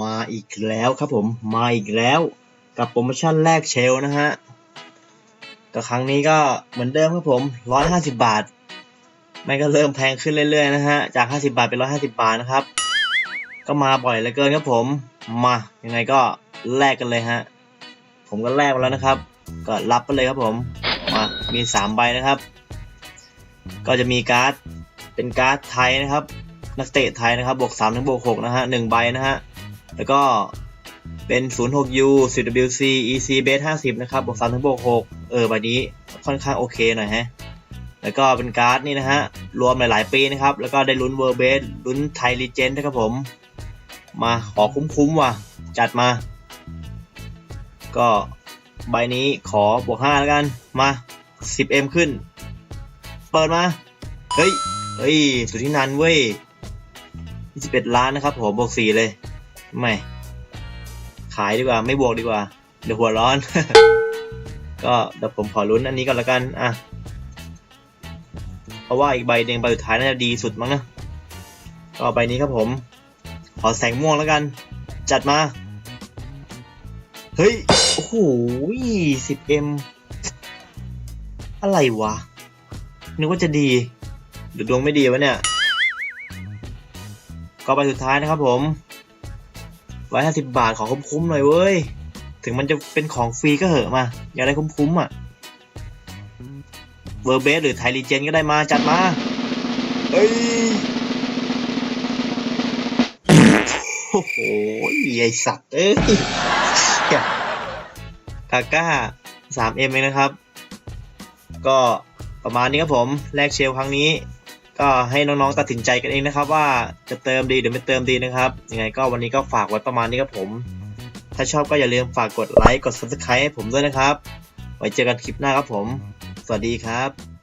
มาอีกแล้วครับผมมาอีกแล้วกับโปรโมชั่นแรกเชลนะฮะก็ครั้งนี้ก็เหมือนเดิมครับผม 150 บาท ไม่ก็เริ่มแพงขึ้นเรื่อยๆนะฮะจาก 50 บาทเป็น 150 บาทนะครับ ก็มาบ่อยเหลือเกินครับผมมายังไงก็แลกกันเลยฮะผมก็แลกมาแล้วนะครับ ก็รับไปเลยครับผมมามี 3 ใบนะครับ，ก็จะมีการ์ดเป็นการ์ดไทยนะครับ นักเตะไทยนะครับบวก3ถึงบวก6นะฮะหนึ่งใบนะฮะ แล้วก็เป็น 06U 10WC EC Base 50 นะครับ บวก3ถึงบวก6เออใบนี้ค่อนข้างโอเคหน่อยฮะ แล้วก็เป็นการ์ดนี่นะฮะ รวมหลาย ๆ ปีนะครับ แล้วก็ได้ลุ้นเวอร์เบสลุ้นไทยลีเจนนะครับผม มาขอคุ้ม ๆ ว่ะ จัดมา ก็ใบนี้ขอบวก 5 แล้วกัน มา 10M ขึ้น เปิดมา เฮ้ย เฮ้ย สุดที่นันเว้ย21 ล้านนะครับผมบวก 4 เลย ไม่ ขายดีกว่าไม่บวกดีกว่า เดี๋ยวหัวร้อน ก็เดี๋ยวผมขอลุ้นอันนี้ก่อนละกันอะเพราะว่าอีกใบเดงใบสุดท้ายน่าจะดีสุดมั้งนะก็ใบนี้ครับผม ขอแสงม่วงแล้วกัน จัดมา เฮ้ย โอ้โห 10M อะไรวะ นึกว่าจะดีหรือดวงไม่ดีวะเนี่ย ก็ใบสุดท้ายนะครับผม ร้อยห้าสิบบาทขอคุ้มๆหน่อยเว้ย ถึงมันจะเป็นของฟรีก็เหอะมา อยากได้คุ้มๆอะเวอร์เบสหรือไทลีเจนก็ได้มาจัดมาเฮ้ยโอ้โหไอสัตว์เอ้ยกาก้า 3M เองนะครับ ก็ประมาณนี้ครับผม แลกเชลครั้งนี้ ก็ให้น้องๆตัดสินใจกันเองนะครับว่าจะเติมดีหรือไม่เติมดีนะครับยังไงก็วันนี้ก็ฝากไว้ประมาณนี้ครับผม ถ้าชอบก็อย่าลืมฝากกดไลค์กด subscribe ให้ผมด้วยนะครับ ไว้เจอกันคลิปหน้าครับผม สวัสดีครับ